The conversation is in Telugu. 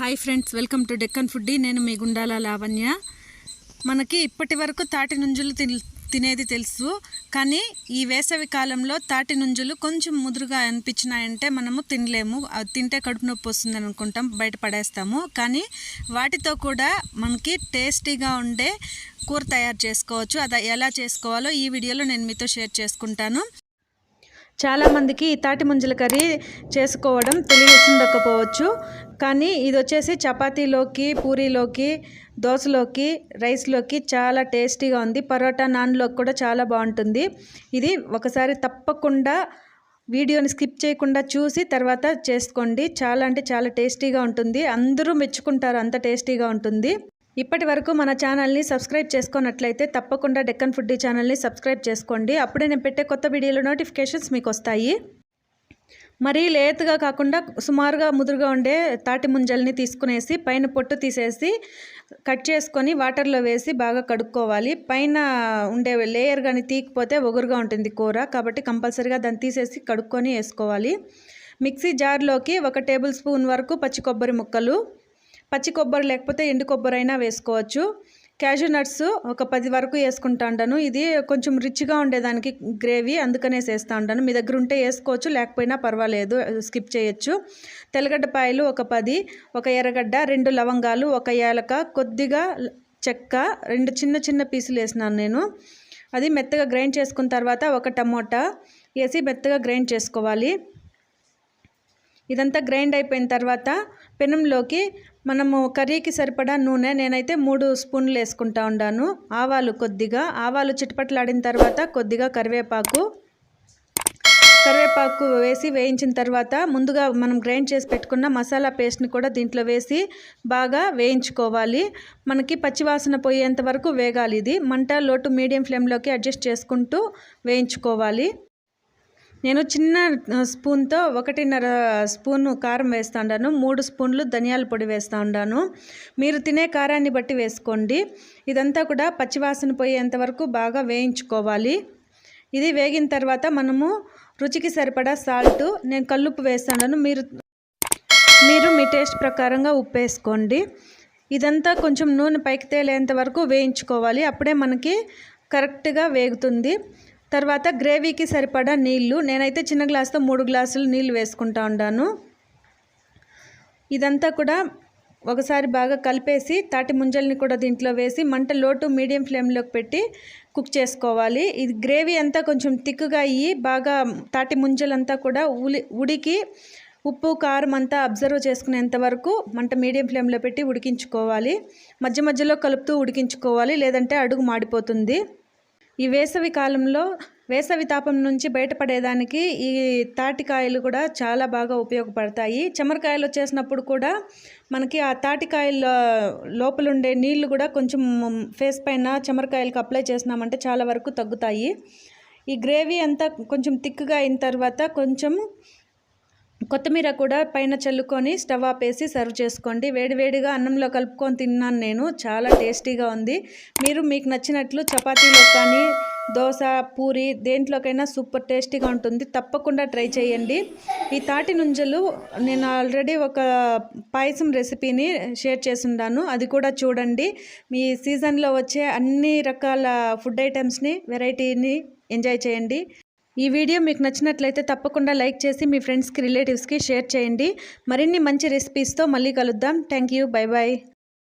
Hi friends welcome to Deccan foodie. నేను మీ గుండాల లావణ్య. మనకి ఇప్పటి వరకు తాటి నుంజులు తిన్- తినేది తెలుసు కానీ ఈ వేసవి కాలంలో తాటి నుంజులు కొంచెం ముదురుగా అనిపించినాయంటే మనము తినలేము. అది తింటే కడుపు నొప్పి వస్తుంది అనుకుంటాం బయట పడేస్తాము. కానీ వాటితో కూడా మనకి టేస్టీగా ఉండే కూర తయారు చేసుకోవచ్చు. అది ఎలా చేసుకోవాలో ఈ వీడియోలో నేను మీతో షేర్ చేసుకుంటాను. చాలామందికి ఈ తాటి ముంజల కర్రీ చేసుకోవడం తెలియకుండకపోవచ్చు కానీ ఇది వచ్చేసి చపాతీలోకి పూరీలోకి దోశలోకి రైస్లోకి చాలా టేస్టీగా ఉంది. పరోటా నాన్లోకి కూడా చాలా బాగుంటుంది. ఇది ఒకసారి తప్పకుండా వీడియోని స్కిప్ చేయకుండా చూసి తర్వాత చేసుకోండి. చాలా అంటే చాలా టేస్టీగా ఉంటుంది. అందరూ మెచ్చుకుంటారు. అంత టేస్టీగా ఉంటుంది. ఇప్పటి వరకు మన ఛానల్ని సబ్స్క్రైబ్ చేసుకున్నట్లయితే తప్పకుండా డెక్కన్ ఫుడ్ ఛానల్ని సబ్స్క్రైబ్ చేసుకోండి. అప్పుడే నేను పెట్టే కొత్త వీడియోలో నోటిఫికేషన్స్ మీకు వస్తాయి. మరీ లేతగా కాకుండా సుమారుగా ముదురుగా ఉండే తాటి ముంజల్ని తీసుకునేసి పైన పొట్టు తీసేసి కట్ చేసుకొని వాటర్లో వేసి బాగా కడుక్కోవాలి. పైన ఉండే లేయర్ కానీ తీయకపోతే ఒగురుగా ఉంటుంది కూర. కాబట్టి కంపల్సరీగా దాన్ని తీసేసి కడుక్కొని వేసుకోవాలి. మిక్సీ జార్లోకి ఒక టేబుల్ స్పూన్ వరకు పచ్చి కొబ్బరి ముక్కలు పచ్చి కొబ్బరి లేకపోతే ఎండు కొబ్బరి అయినా వేసుకోవచ్చు. క్యాషూ నట్స్ ఒక పది వరకు వేసుకుంటా ఉంటాను. ఇది కొంచెం రిచ్గా ఉండేదానికి గ్రేవీ అందుకనే వేస్తూ ఉంటాను. మీ దగ్గర ఉంటే వేసుకోవచ్చు లేకపోయినా పర్వాలేదు స్కిప్ చేయొచ్చు. తెల్లగడ్డపాయలు ఒక పది ఒక ఎర్రగడ్డ రెండు లవంగాలు ఒక ఏలక కొద్దిగా చెక్క రెండు చిన్న చిన్న పీసులు వేసినాను నేను. అది మెత్తగా గ్రైండ్ చేసుకున్న తర్వాత ఒక టమోటా వేసి మెత్తగా గ్రైండ్ చేసుకోవాలి. ఇదంతా గ్రైండ్ అయిపోయిన తర్వాత పెనంలోకి మనము కర్రీకి సరిపడా నూనె నేనైతే మూడు స్పూన్లు వేసుకుంటా ఉన్నాను ఆవాలు కొద్దిగా ఆవాలు చిటపట్లాడిన తర్వాత కొద్దిగా కరివేపాకు. కరివేపాకు వేసి వేయించిన తర్వాత ముందుగా మనం గ్రైండ్ చేసి పెట్టుకున్న మసాలా పేస్ట్ని కూడా దీంట్లో వేసి బాగా వేయించుకోవాలి. మనకి పచ్చివాసన పోయేంత వరకు వేగాలి ఇది. మంట లోటు మీడియం ఫ్లేమ్లోకి అడ్జస్ట్ చేసుకుంటూ వేయించుకోవాలి. నేను చిన్న స్పూన్తో ఒకటిన్నర స్పూన్ కారం వేస్తూ ఉన్నాను మూడు స్పూన్లు ధనియాల పొడి వేస్తూ ఉన్నాను మీరు తినే కారాన్ని బట్టి వేసుకోండి. ఇదంతా కూడా పచ్చివాసన పోయేంత వరకు బాగా వేయించుకోవాలి. ఇది వేగిన తర్వాత మనము రుచికి సరిపడా సాల్ట్ నేను కల్లుప్పు వేస్తాను మీరు మీరు మీ టేస్ట్ ప్రకారంగా ఉప్పు వేసుకోండి. ఇదంతా కొంచెం నూనె పైకి తేలేంత వరకు వేయించుకోవాలి. అప్పుడే మనకి కరెక్ట్గా వేగుతుంది. తర్వాత గ్రేవీకి సరిపడా నీళ్ళు నేనైతే చిన్న గ్లాస్తో మూడు గ్లాసులు నీళ్ళు వేసుకుంటా ఉన్నాను ఇదంతా కూడా ఒకసారి బాగా కలిపేసి తాటి ముంజల్ని కూడా దీంట్లో వేసి మంట లోటు మీడియం ఫ్లేమ్లోకి పెట్టి కుక్ చేసుకోవాలి. ఇది గ్రేవీ అంతా కొంచెం థిక్గా అయ్యి బాగా తాటి ముంజలంతా కూడా ఉలి ఉడికి ఉప్పు కారం అంతా అబ్జర్వ్ చేసుకునేంత వరకు మంట మీడియం ఫ్లేమ్లో పెట్టి ఉడికించుకోవాలి. మధ్య మధ్యలో కలుపుతూ ఉడికించుకోవాలి లేదంటే అడుగు మాడిపోతుంది. ఈ వేసవి కాలంలో వేసవి తాపం నుంచి బయటపడేదానికి ఈ తాటికాయలు కూడా చాలా బాగా ఉపయోగపడతాయి. చెమరకాయలు చేసినప్పుడు కూడా మనకి ఆ తాటికాయల లోపల ఉండే నీళ్ళు కూడా కొంచెం ఫేస్ పైన చెమరకాయలకు అప్లై చేసినామంటే చాలా వరకు తగ్గుతాయి. ఈ గ్రేవీ అంతా కొంచెం థిక్గా అయిన తర్వాత కొంచెం కొత్తిమీర కూడా పైన చల్లుకొని స్టవ్ ఆపేసి సర్వ్ చేసుకోండి. వేడివేడిగా అన్నంలో కలుపుకొని తిన్నాను నేను. చాలా టేస్టీగా ఉంది. మీరు మీకు నచ్చినట్లు చపాతీలో కానీ దోశ పూరి దేంట్లోకైనా సూపర్ టేస్టీగా ఉంటుంది. తప్పకుండా ట్రై చేయండి. ఈ తాటి నుంజలు నేను ఆల్రెడీ ఒక పాయసం రెసిపీని షేర్ చేసిండాను. అది కూడా చూడండి. మీ సీజన్లో వచ్చే అన్ని రకాల ఫుడ్ ఐటమ్స్ని వెరైటీని ఎంజాయ్ చేయండి. ఈ వీడియో మీకు నచ్చినట్లయితే తప్పకుండా లైక్ చేసి మీ ఫ్రెండ్స్కి రిలేటివ్స్కి షేర్ చేయండి. మరిన్ని మంచి రెసిపీస్తో మళ్ళీ కలుద్దాం. Thank you by. బాయ్